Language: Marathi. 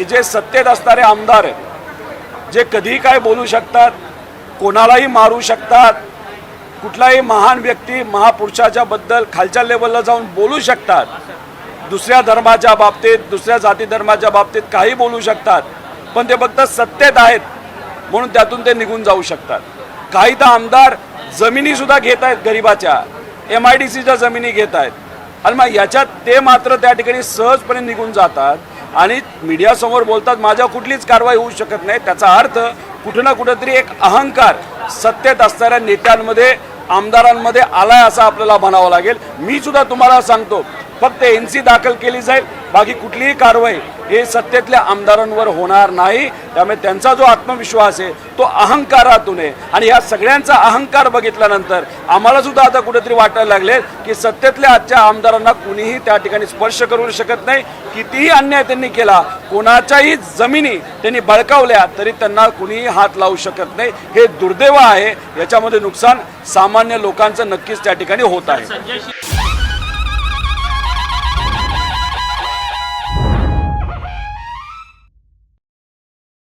की जे सत्तेत असणारे आमदार आहेत जे कधीही काय बोलू शकतात कोणालाही मारू शकतात कुठलाही महान व्यक्ती महापुरुषाच्या बद्दल खालच्या लेवलला जाऊन बोलू शकतात दुसऱ्या धर्माच्या बाबतीत दुसऱ्या जाती धर्माच्या बाबतीत काही बोलू शकतात पण ते फक्त सत्तेत आहेत म्हणून त्यातून ते निघून जाऊ शकतात. काही तर आमदार जमिनी सुद्धा घेत आहेत गरिबाच्या एम आय डी सीच्या जमिनी घेत आहेत. आणि मग याच्यात ते मात्र त्या ठिकाणी सहजपणे निघून जातात आणि मीडियासमोर बोलतात माझ्या कुठलीच कारवाई होऊ शकत नाही. त्याचा अर्थ कुठं ना कुठंतरी एक अहंकार सत्तेत असणाऱ्या नेत्यांमध्ये आमदारांमध्ये आलाय असं आपल्याला म्हणावं लागेल. मी सुद्धा तुम्हाला सांगतो फक्त एन सी दाखल केली जाईल. बाकी कुठलीही कारवाई हे सत्तेतल्या आमदारांवर होणार नाही. त्यामुळे त्यांचा जो आत्मविश्वास आहे तो अहंकारातून आहे. आणि या सगळ्यांचा अहंकार बघितल्यानंतर आम्हाला सुद्धा आता कुठेतरी वाटायला लागले की सत्तेतल्या आजच्या आमदारांना कुणीही त्या ठिकाणी स्पर्श करू शकत नाही. कितीही अन्याय त्यांनी केला कोणाच्याही जमिनी त्यांनी बळकावल्या तरी त्यांना कुणीही हात लावू शकत नाही. हे दुर्दैव आहे. याच्यामध्ये नुकसान सामान्य लोकांचं नक्कीच त्या ठिकाणी होत आहे.